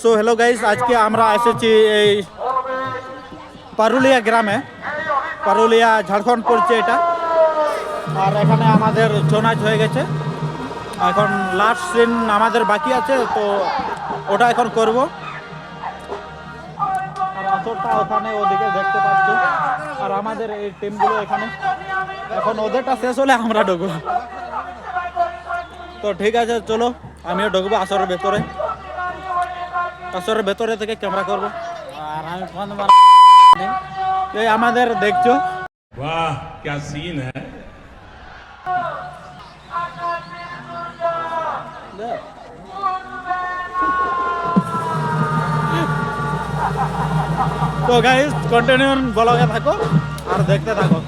So hello guys আজকে আমরা এসেছি এই পারুলিয়া গ্রামে। পারুলিয়া, ঝাড়খণ্ড পড়ছে এটা। আর এখানে আমাদের জোনাজ হয়ে গেছে। এখন লাস্ট সিন আমাদের বাকি আছে, তো ওটা এখন করব। আর আসরটা ওখানে ওদিকে দেখতে পাচ্ছ। আর আমাদের এই টিমগুলো এখানে। এখন ওদেরটা শেষ হলে আমরা ঢুকবো। তো ঠিক আছে, চলো। আমিও ঢুকবো আসরের ভেতরে আসরের ভেতরে থেকে ক্যামেরা করবো আর আমি ফোন এই আমাদের দেখছো वाह क्या सीन है তো গাইস কন্টিনিউ ব্লগে থাকো আর দেখতে থাকো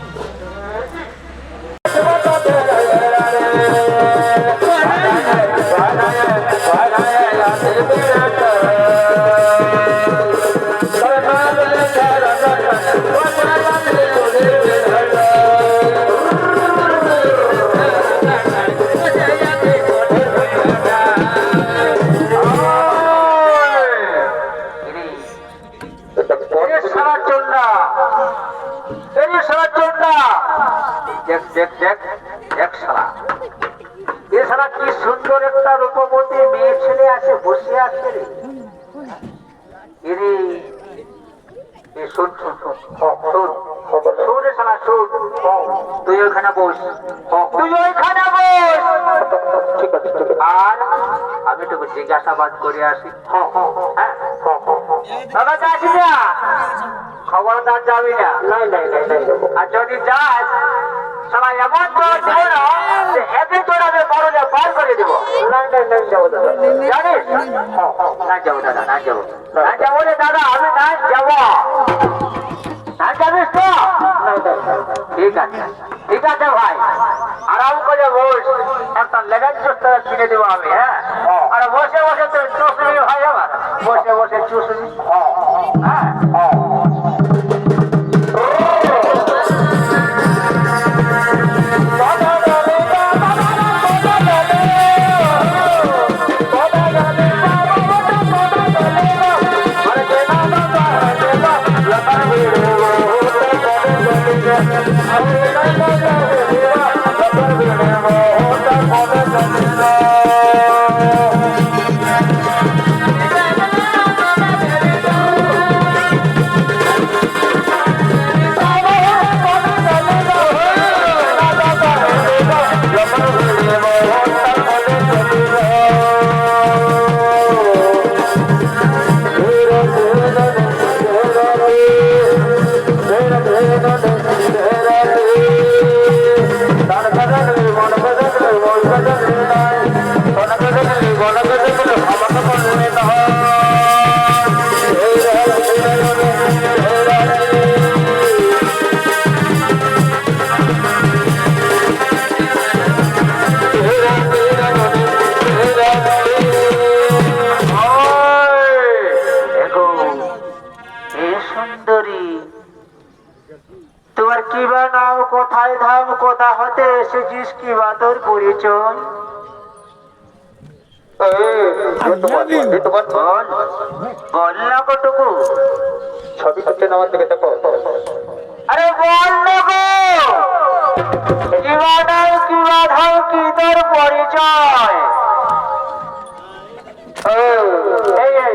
শোন শোন শোন শোন রে সারা তুই ওইখানে বস তুই ওইখানে বস আমি তোকে জিজ্ঞাসাবাদ করে আসি হ্যাঁ। না খবরদার যাবি না নাই নাই আর যদি যাস না দাদা না না না আমি না যাব না ঠিক আছে। ঠিক আছে ভাই। আরাম করে বস। একটা লেগান চুস্তারা কিনে দেবো আমি হ্যাঁ? আর বসে বসে তো চুষবি ভাই আমার। বসে বসে চুষবি হ্যাঁ। সুন্দরী তোমার কি বা নাম কোথায় ধাম কোথা হতে এসেছিস কি বা তোর পরিচয়? বল বল না কটুকু ছবি তুলতে নামার দিকে দেখো। আরে বল না গো! কি নাম কি ধাম কি তোর পরিচয়? এই এই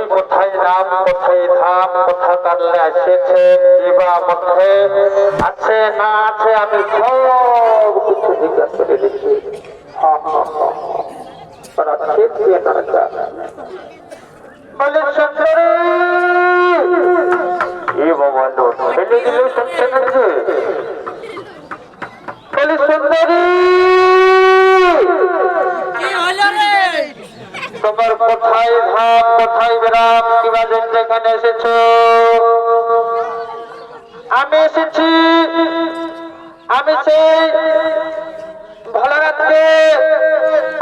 নাম কোথায় ধাম কোথা কাটলে এসেছে কিবা মধ্যে আছে না আছে আমি সব কিছু জিজ্ঞাসা করে সুন্দরী তোমার কোথায় ধাম কোথায় বিরাম জন্য এখানে এসেছ। আমি এসেছি, আমি সেই ভালো রাখতে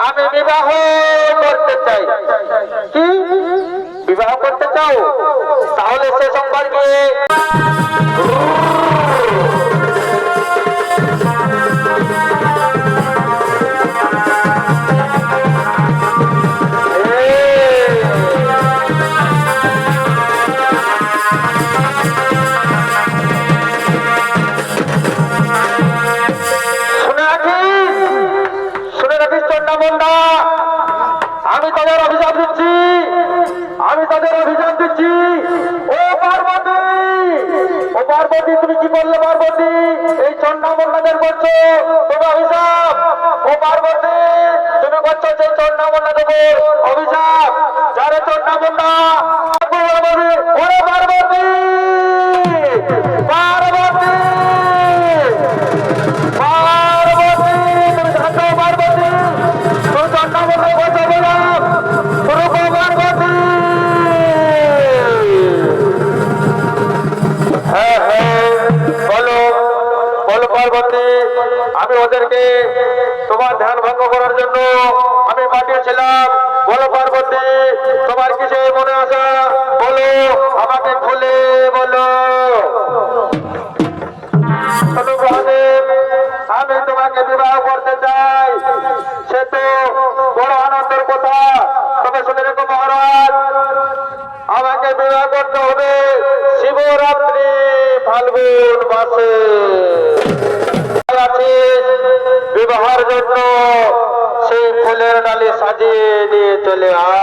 আমি বিবাহ করতে চাই। কি? বিবাহ করতে চাও? তাহলে সে সম্পর্কে তাদের অভিযান দিচ্ছি। আমি তাদের অভিযান দিচ্ছি। ও পার্বতী! ও পার্বতী, তুমি কি বললে পার্বতী? এই চন্ডা মন্ডাদের করছ তুমি অভিশাপ। ও পার্বতী, তুমি করছ যে চন্ডা মন্ডাদের অভিশাপ। যারে চন্ডা মন্ডা ওরে পার্বতী! চলে আয়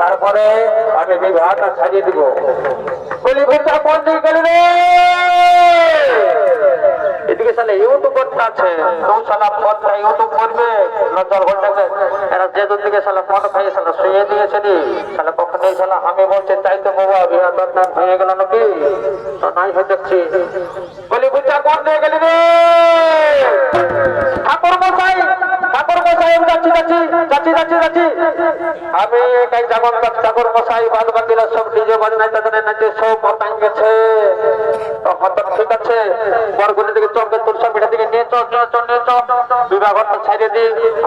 তারপরে আমি বিবাহটা সাজিয়ে দিব। বলি ফোনটা ইউটিউব যে দূর দিকে সালা ফোন খাইয়ে সালা শুয়ে আমি বলছে, তাই তো বাবা বিহার দরকার হয়ে গেল নাকি? তো নাই হয়ে দেখছি বলি কোন দিকে গেলি রে! ঠাকুর মশাই! আমি যাচ্ছি যাচ্ছি যাচ্ছি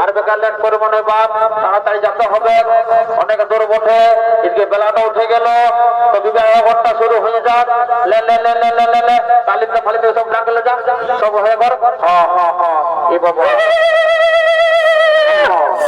আর বেকার লেট করব না বাপ, তাড়াতাড়ি যেতে হবে। অনেক দূর বটে, এদিকে বেলাটা উঠে গেল। তো বিবাহ ঘরটা শুরু হয়ে যাক। লে লে লে লে লে লে লে কালিতে ফালিতে সব ডাকলে যাক। সব হয়ে ঘর হ্যাঁ হ্যাঁ হ্যাঁ এ বাবা। Oh.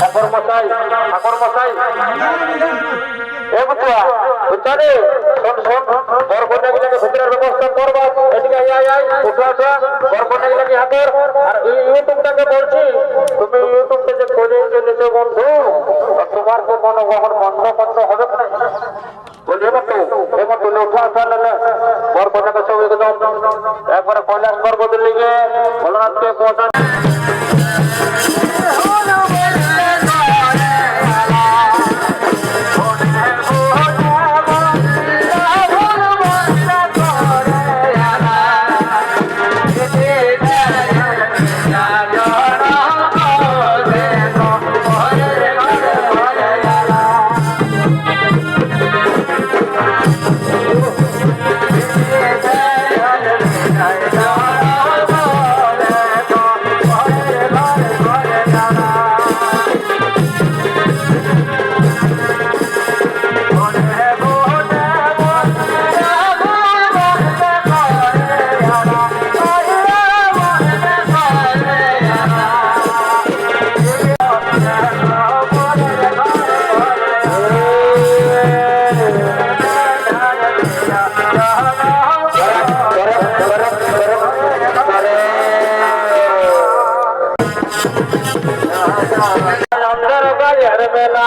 ঠাকুর মশাই ঠাকুর মশাই এ বুতুয়া বুতারে শোন শোন বর কন্যা গুলাকে ভিতরের ব্যবস্থা করবা। এদিকে আই আই আই উঠা উঠা। বর কন্যা গুলাকে হাতের। আর এই ইউটিউবটাকে বলছি, তুমি ইউটিউবটা যে করে চলেছো বন্ধু তোমার তো মনোগ্রহণ বন্ধ করতে হবে না। বলি এবার তো এবার তুলে উঠা হারবে না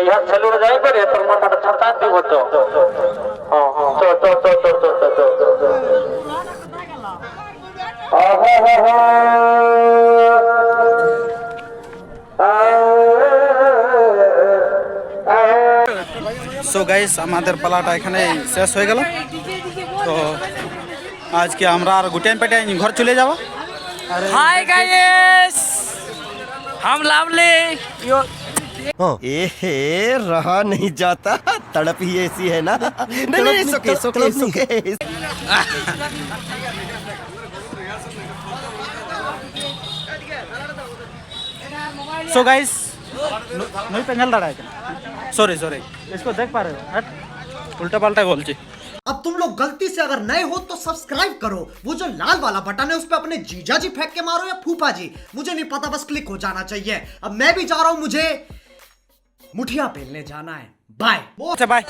ह्या सेलूर जाय बरे पण मग मला थरता बी होतो हो हो तो तो तो तो तो तो तो हो हो हो সো গাইস আমাদের পালাটা এখানে শেষ হয়ে গেল তো আজকে আমরা আর গুটেন পেটেন ঘর চলে যাব হাই গাইস हम लावले यो ए हे रहा नहीं जाता। तड़प ही ऐसी है ना। नहीं नहीं सुके सुके सुके। सो गाइस नहीं पेंगल लड़ा है सॉरी सॉरी इसको देख पा रहे हो हट। उल्टा पाल्टा बोलची अब तुम लोग गलती से अगर नए हो तो सब्सक्राइब करो। वो जो लाल वाला बटन है उस पर अपने जीजा जी फेंक के मारो या फूफा जी। मुझे नहीं पता बस क्लिक हो जाना चाहिए। अब मैं भी जा रहा हूँ मुझे मुठिया पहनने जाना है। बाय अच्छा बाय